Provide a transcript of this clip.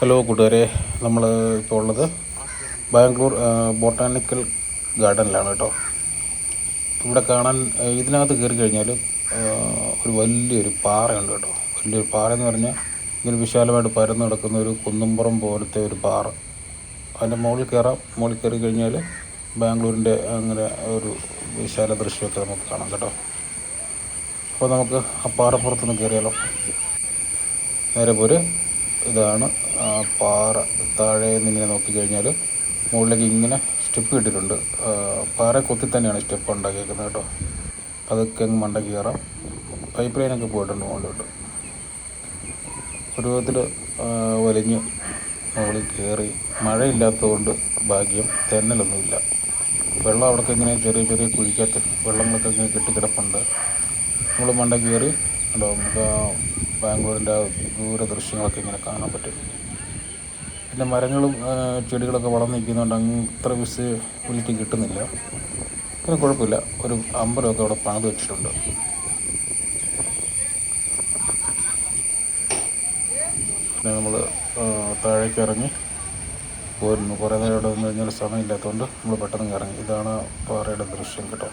Hello കൂട്ടുകാരെ നമ്മൾ ഇപ്പോൾ ഉള്ളത് ബാംഗ്ലൂർ ബോട്ടാണിക്കൽ ഗാർഡനിലാണ് കേട്ടോ. ഇവിടെ കാണാൻ ഇതിനകത്ത് കയറി കഴിഞ്ഞാൽ ഒരു വലിയൊരു പാറയുണ്ട് കേട്ടോ. വലിയൊരു പാറ എന്ന് പറഞ്ഞാൽ ഇങ്ങനെ വിശാലമായിട്ട് പരന്ന് നടക്കുന്ന ഒരു കുന്നുംപുറം പോലത്തെ ഒരു പാറ. അതിന്റെ മുകളിൽ കയറാം. മുകളിൽ കയറി കഴിഞ്ഞാൽ ബാംഗ്ലൂരിന്റെ അങ്ങനെ ഒരു വിശാല ദൃശ്യമൊക്കെ നമുക്ക് കാണാം കേട്ടോ. അപ്പോൾ നമുക്ക് ആ പാറപ്പുറത്തുനിന്ന് കയറിയാലോ. നേരെ പോര്. ഇതാണ് പാറ താഴെ നിന്ന് ഇങ്ങനെ നോക്കിക്കഴിഞ്ഞാൽ മുകളിലേക്ക് ഇങ്ങനെ സ്റ്റെപ്പ് കിട്ടിയിട്ടുണ്ട്. പാറ കൊത്തി തന്നെയാണ് സ്റ്റെപ്പ് ഉണ്ടാക്കിയേക്കുന്നത് കേട്ടോ. അതൊക്കെ അങ്ങ് മണ്ടയ്ക്ക് കയറാം. പൈപ്പ് ലൈനൊക്കെ പോയിട്ടുണ്ട് മുകളിലോട്ട്. ഒരു വിധത്തിൽ വലിഞ്ഞ് മുകളിൽ കയറി. മഴയില്ലാത്തതുകൊണ്ട് ഭാഗ്യം തെന്നലൊന്നുമില്ല. വെള്ളം അവിടെയൊക്കെ ഇങ്ങനെ ചെറിയ ചെറിയ കുഴിക്കകത്ത് വെള്ളങ്ങളൊക്കെ ഇങ്ങനെ കെട്ടിക്കിടപ്പുണ്ട്. നമ്മൾ മണ്ട കയറി നമുക്ക് ബാംഗ്ലൂരിന്റെ ആ ദൂര ദൃശ്യങ്ങളൊക്കെ ഇങ്ങനെ കാണാൻ പറ്റും. പിന്നെ മരങ്ങളും ചെടികളൊക്കെ വളർന്നു നിൽക്കുന്നതുകൊണ്ട് അങ്ങ് ഇത്ര വിസിബിലിറ്റി കിട്ടുന്നില്ല. പിന്നെ കുഴപ്പമില്ല. ഒരു അമ്പലമൊക്കെ അവിടെ പണിത് വെച്ചിട്ടുണ്ട്. പിന്നെ നമ്മൾ താഴേക്ക് ഇറങ്ങി പോരുന്നു. കുറേ നേരം ഇവിടെ നിന്ന് കഴിഞ്ഞാൽ സമയമില്ലാത്തതുകൊണ്ട് നമ്മൾ പെട്ടെന്ന് ഇറങ്ങി. ഇതാണ് പാറയുടെ ദൃശ്യം കേട്ടോ.